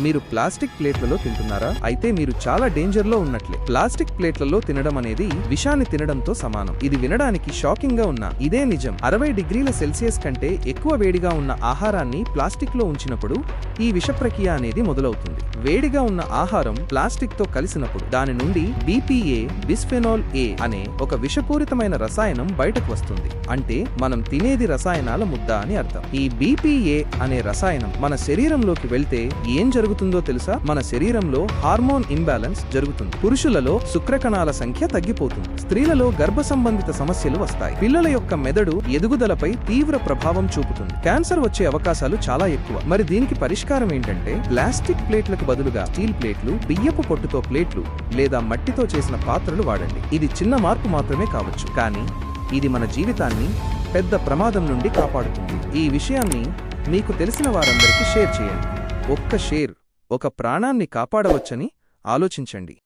మీరు ప్లాస్టిక్ ప్లేట్లలో తింటున్నారా? అయితే మీరు చాలా డేంజర్లో ఉన్నట్లే. ప్లాస్టిక్ ప్లేట్లలో తినడం అనేది విషాన్ని తినడంతో సమానం. ఇది వినడానికి షాకింగ్గా ఉన్న ఇదే నిజం. అరవై డిగ్రీల సెల్సియస్ కంటే ఎక్కువ వేడిగా ఉన్న ఆహారాన్ని ప్లాస్టిక్లో ఉంచినప్పుడు ఈ విష ప్రక్రియ అనేది మొదలవుతుంది. వేడిగా ఉన్న ఆహారం ప్లాస్టిక్తో కలిసినప్పుడు దాని నుండి బీపీఏ బిస్ఫెనాల్ ఏ అనే ఒక విషపూరితమైన రసాయనం బయటకు వస్తుంది. అంటే మనం తినేది రసాయనాల ముద్ద అని అర్థం. ఈ బీపీఏ అనే రసాయనం మన శరీరంలోకి వెళ్తే ఏం జరుగుతుందో తెలుసా? మన శరీరంలో హార్మోన్ ఇంబ్యాలెన్స్ జరుగుతుంది. పురుషులలో శుక్రకణాల సంఖ్య తగ్గిపోతుంది. స్త్రీలలో గర్భ సంబంధిత సమస్యలు వస్తాయి. పిల్లల యొక్క మెదడు ఎదుగుదలపై తీవ్ర ప్రభావం చూపుతుంది. క్యాన్సర్ వచ్చే అవకాశాలు చాలా ఎక్కువ. మరి దీనికి పరిష్కారం ఏంటంటే ప్లాస్టిక్ ప్లేట్లకు బదులుగా స్టీల్ ప్లేట్లు బియ్యపు పొట్టుతో ప్లేట్లు లేదా మట్టితో చేసిన పాత్రలు వాడండి. ఇది చిన్న మార్పు మాత్రమే కావచ్చు. కానీ ఇది మన జీవితాన్ని పెద్ద ప్రమాదం నుండి కాపాడుతుంది. ఈ విషయాన్ని మీకు తెలిసిన వారందరికీ షేర్ చేయండి. ఒక్క షేర్ ఒక ప్రాణాన్ని కాపాడవచ్చని ఆలోచించండి.